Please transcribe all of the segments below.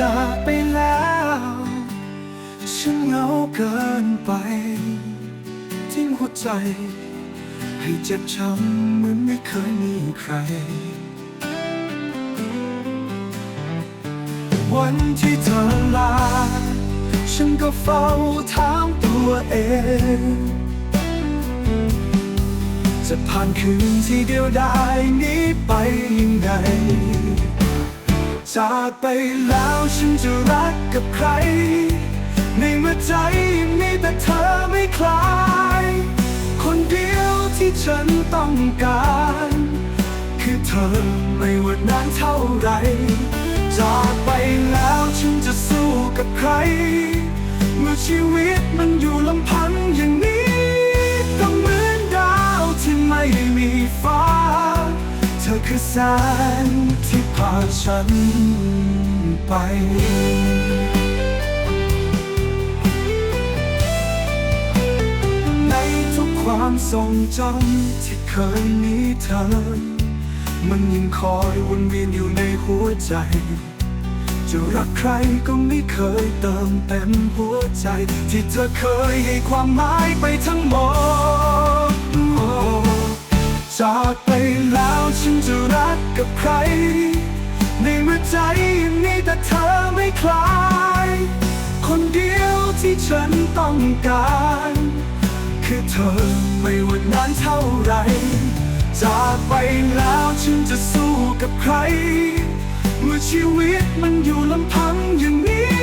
จากไปแล้ว ฉันเหงาเกินไป ทิ้งหัวใจ ให้เจ็บช้ำเหมือนไม่เคยมีใคร วันที่เธอลา ฉันก็เฝ้าถามตัวเอง จะผ่านคืนที่เดียวดายนี้ไปยังไง จากไปแล้วฉันจะรักกับใคร ในเมื่อใจมีแต่เธอไม่คลาย คนเดียวที่ฉันต้องการ คือเธอไม่ว่านานเท่าไร จากไปแล้วฉันจะสู้กับใคร เมื่อชีวิตมันอยู่ลำพังอย่างนี้ก็เหมือนดาวที่ไม่มีฟ้า เธอคือแสงที่ พาฉันไปในทุกความทรงจำที่เคยมีเธอ มันยังคอยวนเวียนอยู่ในหัวใจ จะรักใครก็ไม่เคยเติมเต็มหัวใจ ที่เธอเคยให้ความหมายไปทั้งหมด จากไปแล้วฉันจะรักกับใคร ในเมื่อใจยังมีแต่เธอไม่คลาย คนเดียวที่ฉันต้องการ คือเธอไม่ว่านานเท่าไร จากไปแล้วฉันจะสู้กับใคร เมื่อชีวิตมันอยู่ลำพังอย่างนี้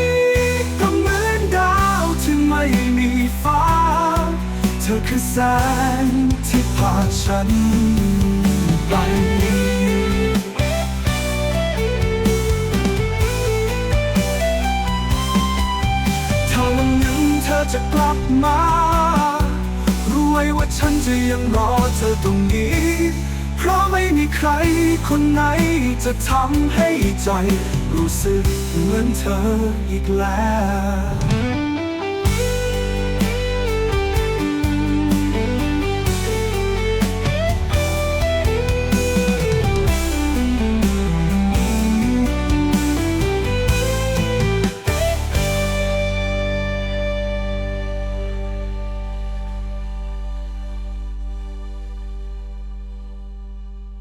ก็เหมือนดาวที่ไม่มีฟ้า เธอคือแสงที่พาฉัน จะกลับมา รู้ไว้ว่าฉันจะยังรอเธอตรงนี้ เพราะไม่มีใครคนไหนจะทำให้ใจ รู้สึกเหมือนเธออีกแล้ว